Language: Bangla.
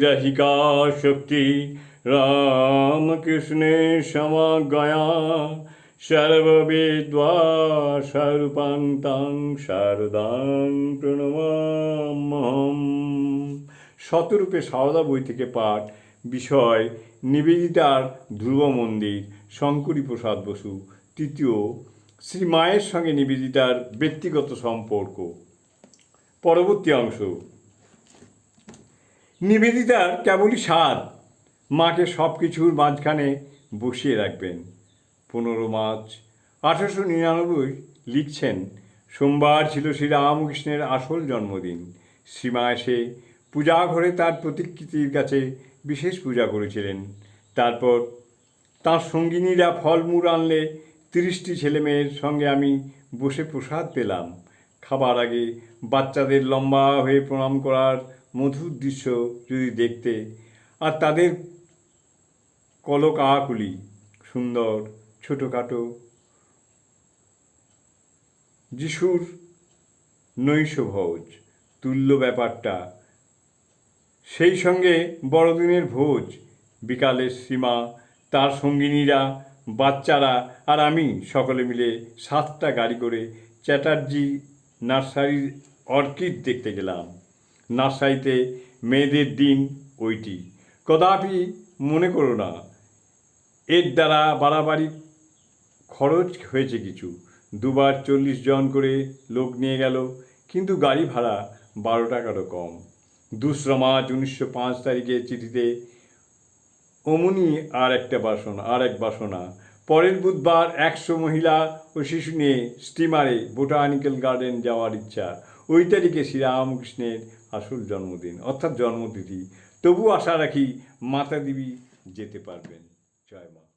দাহিকা শক্তি, রামকৃষ্ণে সমাগয়া স্বরূপান্তাং শারদাং প্রণমাম্যহম। শতরূপে সারদা বই থেকে পাঠ, বিষয়, নিবেদিতার ধ্রুব মন্দির শঙ্করী প্রসাদ বসু। তৃতীয়, শ্রী মায়ের সঙ্গে নিবেদিতার ব্যক্তিগত সম্পর্ক। পরবর্তী অংশ। নিবেদিতার কেবলই স্বাদ মাকে সব কিছুর মাঝখানে বসিয়ে রাখবেন। পনেরো মার্চ আঠারোশো নিরানব্বই লিখছেন, সোমবার ছিল শ্রী রামকৃষ্ণের আসল জন্মদিন। শ্রীমা এসে পূজা ঘরে তার প্রতিকৃতির কাছে বিশেষ পূজা করেছিলেন। তারপর তার সঙ্গিনীরা ফলমূল আনলে তিরিশটি ছেলেমেয়ের সঙ্গে আমি বসে প্রসাদ পেলাম। খাবার আগে বাচ্চাদের লম্বা হয়ে প্রণাম করার মধুর দৃশ্য যদি দেখতে, আর তাদের কলকাকুলি সুন্দর, ছোটোখাটো যিশুর নৈশভোজ, তুল্য ব্যাপারটা। সেই সঙ্গে বড়দিনের ভোজ, বিকালের সীমা, তার সঙ্গিনীরা, বাচ্চারা আর আমি সকলে মিলে সাতটা গাড়ি করে চ্যাটার্জি নার্সারির অর্কিড দেখতে গেলাম। নার্সারিতে মেয়েদের দিন ওইটি। কদাপি মনে করো না, এর দ্বারা বাড়াবাড়ি খরচ হয়েছে কিছু। দুবার চল্লিশ জন করে লোক নিয়ে গেল, কিন্তু গাড়ি ভাড়া বারো টাকারও কম। দোসরা মার্চ উনিশশো পাঁচ তারিখে চিঠিতে অমনি আর একটা বাসনা, আর এক বাসনা। পরের বুধবার একশো মহিলা ও শিশু নিয়ে স্টিমারে বোটানিক্যাল গার্ডেন যাওয়ার ইচ্ছা। ওই তারিখে শ্রীরামকৃষ্ণের আসল জন্মদিন, অর্থাৎ জন্মতিথি। তবু আশা রাখি মাতা দেবী যেতে পারবেন। জয় মা।